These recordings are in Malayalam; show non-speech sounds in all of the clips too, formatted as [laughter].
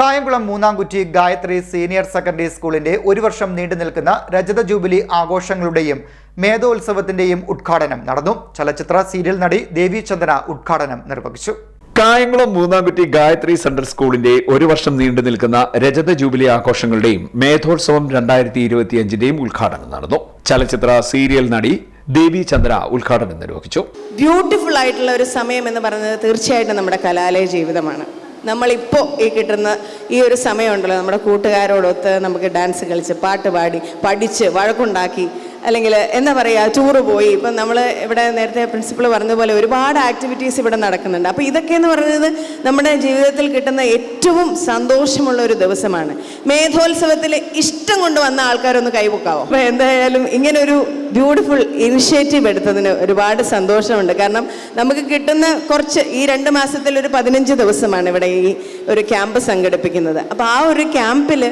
കായംകുളം മൂന്നാംകുറ്റി ഗായത്രി സീനിയർ സെക്കൻഡറി സ്കൂളിന്റെ ഒരു വർഷം നീണ്ടു നിൽക്കുന്ന രജത ജൂബിലി ആഘോഷങ്ങളുടെയും മേധോത്സവത്തിന്റെയും ഉദ്ഘാടനം നടന്നു. ചലച്ചിത്ര സീരിയൽ നടി ദേവി ചന്ദന ഉദ്ഘാടനം നിർവഹിച്ചു. കായംകുളം മൂന്നാംകുറ്റി ഗായത്രി സെൻട്രൽ സ്കൂളിന്റെ ഒരു വർഷം നീണ്ടു നിൽക്കുന്ന രജത ജൂബിലി ആഘോഷങ്ങളുടെയും മേധോത്സവം രണ്ടായിരത്തി ഇരുപത്തിയഞ്ചിന്റെയും ഉദ്ഘാടനം നടന്നു. ചലച്ചിത്ര സീരിയൽ നടി ദേവി ചന്ദ്ര ഉദ്ഘാടനം നിർവഹിച്ചു. ബ്യൂട്ടിഫുൾ ആയിട്ടുള്ള ഒരു സമയം എന്ന് പറയുന്നത് തീർച്ചയായിട്ടും നമ്മുടെ കലാലയ ജീവിതമാണ്. നമ്മളിപ്പോൾ ഈ കിട്ടുന്ന ഈ ഒരു സമയമുണ്ടല്ലോ. നമ്മുടെ കൂട്ടുകാരോടൊത്ത് നമുക്ക് ഡാൻസ് കളിച്ച് പാട്ട് പാടി പഠിച്ച് വഴക്കുണ്ടാക്കി അല്ലെങ്കിൽ എന്താ പറയുക ടൂറ് പോയി. ഇപ്പം നമ്മൾ ഇവിടെ നേരത്തെ പ്രിൻസിപ്പൾ പറഞ്ഞതുപോലെ ഒരുപാട് ആക്ടിവിറ്റീസ് ഇവിടെ നടക്കുന്നുണ്ട്. അപ്പോൾ ഇതൊക്കെ എന്ന് പറയുന്നത് നമ്മുടെ ജീവിതത്തിൽ കിട്ടുന്ന ഏറ്റവും സന്തോഷമുള്ള ഒരു ദിവസമാണ്. മേധോത്സവത്തിൽ ഇഷ്ടം കൊണ്ട് വന്ന ആൾക്കാരൊന്ന് കൈപൊക്കാവോ അപ്പോൾ എന്തായാലും ഇങ്ങനെ ഒരു ബ്യൂട്ടിഫുൾ ഇനിഷ്യേറ്റീവ് എടുത്തതിന് ഒരുപാട് സന്തോഷമുണ്ട്. കാരണം നമുക്ക് കിട്ടുന്ന കുറച്ച് ഈ രണ്ട് മാസത്തിൽ ഒരു പതിനഞ്ച് ദിവസമാണ് ഇവിടെ ഈ ഒരു ക്യാമ്പ് സംഘടിപ്പിക്കുന്നത്. അപ്പോൾ ആ ഒരു ക്യാമ്പിൽ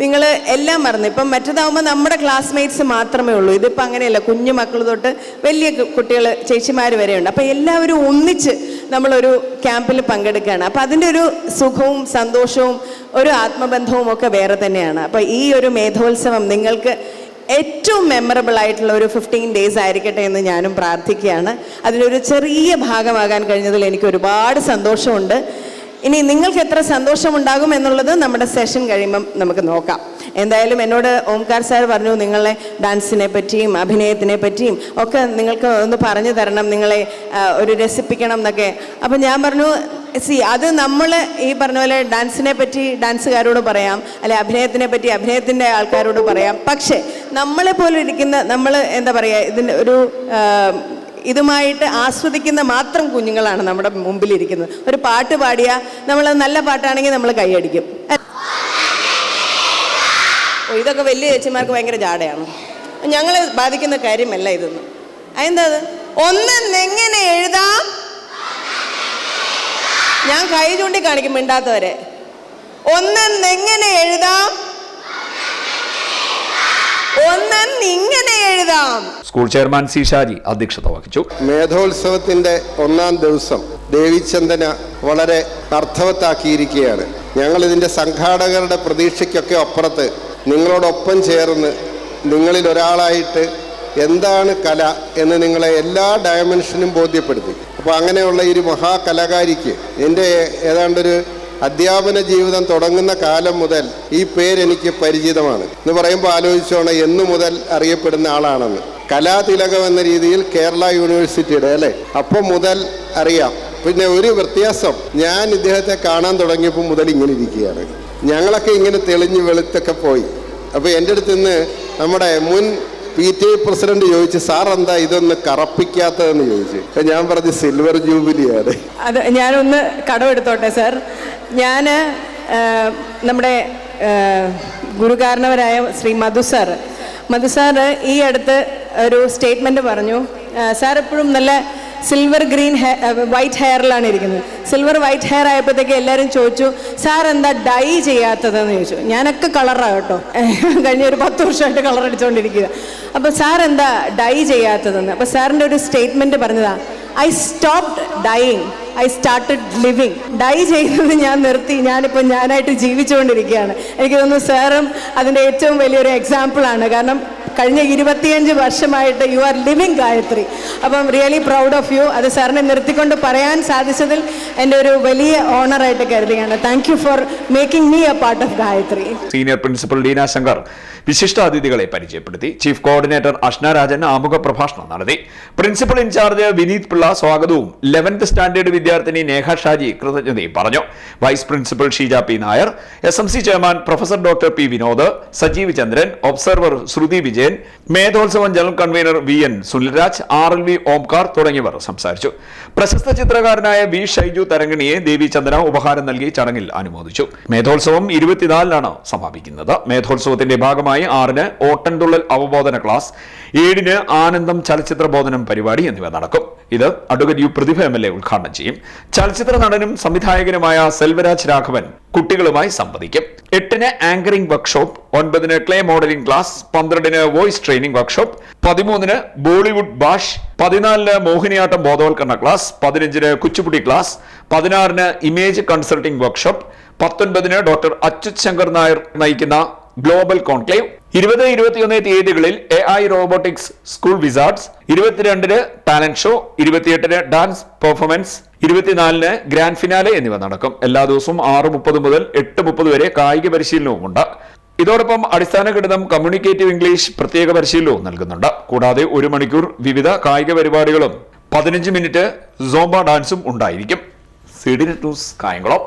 നിങ്ങൾ എല്ലാം മറന്നു. ഇപ്പം മറ്റേതാവുമ്പോൾ നമ്മുടെ ക്ലാസ്മേറ്റ്സ് മാത്രമേ ഉള്ളൂ. ഇതിപ്പോൾ അങ്ങനെയല്ല. കുഞ്ഞു മക്കൾ തൊട്ട് വലിയ കുട്ടികൾ ചേച്ചിമാർ വരെയുണ്ട് അപ്പോൾ എല്ലാവരും ഒന്നിച്ച് നമ്മളൊരു ക്യാമ്പിൽ പങ്കെടുക്കുകയാണ്. അപ്പോൾ അതിന്റെ ഒരു സുഖവും സന്തോഷവും ഒരു ആത്മബന്ധവും ഒക്കെ വേറെ തന്നെയാണ്. അപ്പോൾ ഈ ഒരു മേധോത്സവം നിങ്ങൾക്ക് ഏറ്റവും മെമ്മറബിൾ ആയിട്ടുള്ള ഒരു ഫിഫ്റ്റീൻ ഡേയ്സ് ആയിരിക്കട്ടെ എന്ന് ഞാനും പ്രാർത്ഥിക്കുകയാണ്. അതിലൊരു ചെറിയ ഭാഗമാകാൻ കഴിഞ്ഞതിൽ എനിക്ക് ഒരുപാട് സന്തോഷമുണ്ട്. ഇനി നിങ്ങൾക്ക് എത്ര സന്തോഷമുണ്ടാകും എന്നുള്ളത് നമ്മുടെ സെഷൻ കഴിയുമ്പം നമുക്ക് നോക്കാം. എന്തായാലും എന്നോട് ഓംകാർ സാർ പറഞ്ഞു നിങ്ങളെ ഡാൻസിനെ പറ്റിയും അഭിനയത്തിനെ പറ്റിയും ഒക്കെ നിങ്ങൾക്ക് ഒന്ന് പറഞ്ഞു തരണം നിങ്ങളെ ഒരു രസിപ്പിക്കണം എന്നൊക്കെ. അപ്പം ഞാൻ പറഞ്ഞു സി അത് നമ്മൾ ഈ പറഞ്ഞ പോലെ ഡാൻസിനെ പറ്റി ഡാൻസുകാരോട് പറയാം അല്ലെ അഭിനയത്തിനെ പറ്റി അഭിനയത്തിന്റെ ആൾക്കാരോട് പറയാം. പക്ഷേ നമ്മളെ പോലെ ഇരിക്കുന്ന നമ്മൾ എന്താ പറയുക ഇതിന്റെ ഒരു ഇതുമായിട്ട് ആസ്വദിക്കുന്ന മാത്രം കുഞ്ഞുങ്ങളാണ് നമ്മുടെ മുമ്പിലിരിക്കുന്നത്. ഒരു പാട്ട് പാടിയാൽ നമ്മൾ നല്ല പാട്ടാണെങ്കിൽ നമ്മൾ കൈയടിക്കും. ഇതൊക്കെ വലിയ ചേച്ചിമാർക്ക് ഭയങ്കര ജാടയാണ്. ഞങ്ങളെ ബാധിക്കുന്ന കാര്യമല്ല ഇതൊന്നും. അതെന്താ ഒന്ന് ഒന്നെങ്ങനെ എഴുതാം? ഞാൻ കൈ ചൂണ്ടി കാണിക്കും മിണ്ടാത്തവരെ. ഒന്നെങ്ങനെ എഴുതാം? ഒന്നെന്നിങ്ങനെ എഴുതാം. സ്കൂൾ ചെയർമാൻ സി ഷാജി അധ്യക്ഷത വഹിച്ചു. മേധോത്സവത്തിന്റെ ഒന്നാം ദിവസം ദേവിചന്ദന വളരെ അർത്ഥവത്താക്കിയിരിക്കുകയാണ്. ഞങ്ങൾ ഇതിന്റെ സംഘാടകരുടെ പ്രതീക്ഷയ്ക്കൊക്കെ അപ്പുറത്ത് നിങ്ങളോടൊപ്പം ചേർന്ന് നിങ്ങളിൽ ഒരാളായിട്ട് എന്താണ് കല എന്ന് നിങ്ങളെ എല്ലാ ഡയമെൻഷനും ബോധ്യപ്പെടുത്തി. അപ്പോൾ അങ്ങനെയുള്ള ഈ ഒരു മഹാകലാകാരിക്ക് എന്റെ ഏതാണ്ടൊരു അധ്യാപന ജീവിതം തുടങ്ങുന്ന കാലം മുതൽ ഈ പേരെനിക്ക് പരിചിതമാണ്. എന്ന് പറയുമ്പോൾ ആലോചിച്ചോണം എന്നു മുതൽ അറിയപ്പെടുന്ന ആളാണെന്ന്. കലാതിലകം എന്ന രീതിയിൽ കേരള യൂണിവേഴ്സിറ്റിയുടെ അല്ലേ? അപ്പം മുതൽ അറിയാം. പിന്നെ ഒരു വ്യത്യാസം ഞാൻ ഇദ്ദേഹത്തെ കാണാൻ തുടങ്ങിയപ്പോൾ മുതൽ ഇങ്ങനെ ഇരിക്കുകയാണ്. ഞങ്ങളൊക്കെ ഇങ്ങനെ തെളിഞ്ഞ് വെളുത്തൊക്കെ പോയി. അപ്പോൾ എന്റെ അടുത്ത് നിന്ന് നമ്മുടെ മുൻ പി ടി ഐ പ്രസിഡന്റ് ചോദിച്ചു സാർ എന്താ ഇതൊന്ന് കറപ്പിക്കാത്തതെന്ന് ചോദിച്ചു. ഞാൻ പറഞ്ഞു സിൽവർ ജൂബിലിയാണ്. അത് ഞാനൊന്ന് കടമെടുത്തോട്ടെ സാർ. ഞാൻ നമ്മുടെ ഗുരുകാരണവരായ ശ്രീ മധു സാർ മധു സാർ ഈ അടുത്ത് ഒരു സ്റ്റേറ്റ്മെന്റ് പറഞ്ഞു. സാർ എപ്പോഴും നല്ല സിൽവർ ഗ്രീൻ വൈറ്റ് ഹെയറിലാണ് ഇരിക്കുന്നത്. സിൽവർ വൈറ്റ് ഹെയർ ആയപ്പോഴത്തേക്ക് എല്ലാവരും ചോദിച്ചു സാർ എന്താ ഡൈ ചെയ്യാത്തതെന്ന് ചോദിച്ചു. ഞാനൊക്കെ കളറാണ് കേട്ടോ. [laughs] കഴിഞ്ഞ ഒരു പത്ത് വർഷമായിട്ട് കളർ അടിച്ചുകൊണ്ടിരിക്കുക അപ്പോൾ സാർ എന്താ ഡൈ ചെയ്യാത്തതെന്ന്? അപ്പോൾ സാറിന്റെ ഒരു സ്റ്റേറ്റ്മെന്റ് പറഞ്ഞതാണ് I stopped dying I started living die ചെയ്യുന്നത് ഞാൻ നിർത്തി. ഞാനിപ്പോൾ ഞാനായിട്ട് ജീവിച്ചുകൊണ്ടിരിക്കുകയാണ്. എനിക്ക് തോന്നുന്നു സാറും അതിന്റെ ഏറ്റവും വലിയൊരു എക്സാമ്പിളാണ് കാരണം കഴിഞ്ഞ ഇരുപത്തിയഞ്ച് വർഷമായിട്ട് യു ആർ ലിവിങ് ഗായത്രി. അപ്പം റിയലി പ്രൗഡ് ഓഫ് യു അത് സാറിനെ നിർത്തിക്കൊണ്ട് പറയാൻ സാധിച്ചതിൽ എന്റെ ഒരു വലിയ ഓണറായിട്ട് കരുതുകയാണ്. Thank you for making me a part of Gayathri. Senior principal Leena Shankar വിശിഷ്ട അതിഥികളെ പരിചയപ്പെടുത്തി. ചീഫ് കോർഡിനേറ്റർ അഷ്ന രാജൻ ആമുഖ പ്രഭാഷണം നടത്തി. പ്രിൻസിപ്പൽ ഇൻചാർജ് വിനീത് പിള്ള സ്വാഗതവും ലെവൻത്ത് സ്റ്റാൻഡേർഡ് വിദ്യാർത്ഥിനി നേഹ ഷാജി കൃതജ്ഞതയും പറഞ്ഞു. Vice principal Sheeja P. Nair S M C chairman professor doctor P Vinod Sajeev Chandran observer Shruthi Vijayan Medhotsavam general convener V. N. Sunilraj R L V Omkar തുടങ്ങിയവർ സംസാരിച്ചു. പ്രശസ്ത ചിത്രകാരനായ വി. ഷൈജു തരംഗിണിയെ ദേവി ചന്ദ്ര ഉപഹാരം നൽകി ചടങ്ങിൽ അനുമോദിച്ചു. മേധോത്സവം ഇരുപത്തിനാലിനാണ് സമാപിക്കുന്നത്. മേധോത്സവത്തിന്റെ ഭാഗമായി ആറിന് ഓട്ടൻതുള്ളൽ അവബോധന ക്ലാസ് ഏഴിന് ആനന്ദം ചലച്ചിത്ര ബോധനം പരിപാടി എന്നിവ നടക്കും. ഇത് advocate U Prathibha M L A ഉദ്ഘാടനം ചെയ്യും. ചലച്ചിത്ര നടനും സംവിധായകനുമായ സെൽവരാജ് രാഘവൻ കുട്ടികളുമായി സംവദിക്കും. എട്ടിന് ആങ്കറിംഗ് വർക്ക്ഷോപ്പ് ഒൻപതിന് ക്ലേ മോഡലിംഗ് ക്ലാസ് പന്ത്രണ്ടിന് വോയിസ് ട്രെയിനിംഗ് വർക്ക്ഷോപ്പ് പതിമൂന്നിന് ബോളിവുഡ് ഭാഷ് പതിനാലിന് മോഹിനിയാട്ടം ബോധവൽക്കരണ ക്ലാസ് പതിനഞ്ചിന് കുച്ചുപുടി ക്ലാസ് പതിനാറിന് ഇമേജ് കൺസൾട്ടിംഗ് വർക്ക്ഷോപ്പ് പത്തൊൻപതിന് ഡോക്ടർ അച്യുത് ശങ്കർ നായർ നയിക്കുന്ന ഗ്ലോബൽ കോൺക്ലേവ് ഇരുപത് ഇരുപത്തിയൊന്ന് തീയതികളിൽ A I robotics school wizards ഇരുപത്തിരണ്ടിന് ടാലന്റ് ഷോ ഇരുപത്തിയെട്ടിന് ഡാൻസ് പെർഫോമൻസ് ഇരുപത്തിനാലിന് ഗ്രാൻഡ് ഫിനാലെ എന്നിവ നടക്കും. എല്ലാ ദിവസവും ആറ് മുപ്പത് മുതൽ എട്ട് മുപ്പത് വരെ കായിക പരിശീലനവുമുണ്ട്. ഇതോടൊപ്പം അടിസ്ഥാന ഗണിതം കമ്മ്യൂണിക്കേറ്റീവ് ഇംഗ്ലീഷ് പ്രത്യേക പരിശീലനവും നൽകുന്നുണ്ട്. കൂടാതെ ഒരു മണിക്കൂർ വിവിധ കായിക പരിപാടികളും പതിനഞ്ച് മിനിറ്റ് സോംബ ഡാൻസും ഉണ്ടായിരിക്കും. C news Kayamkulam.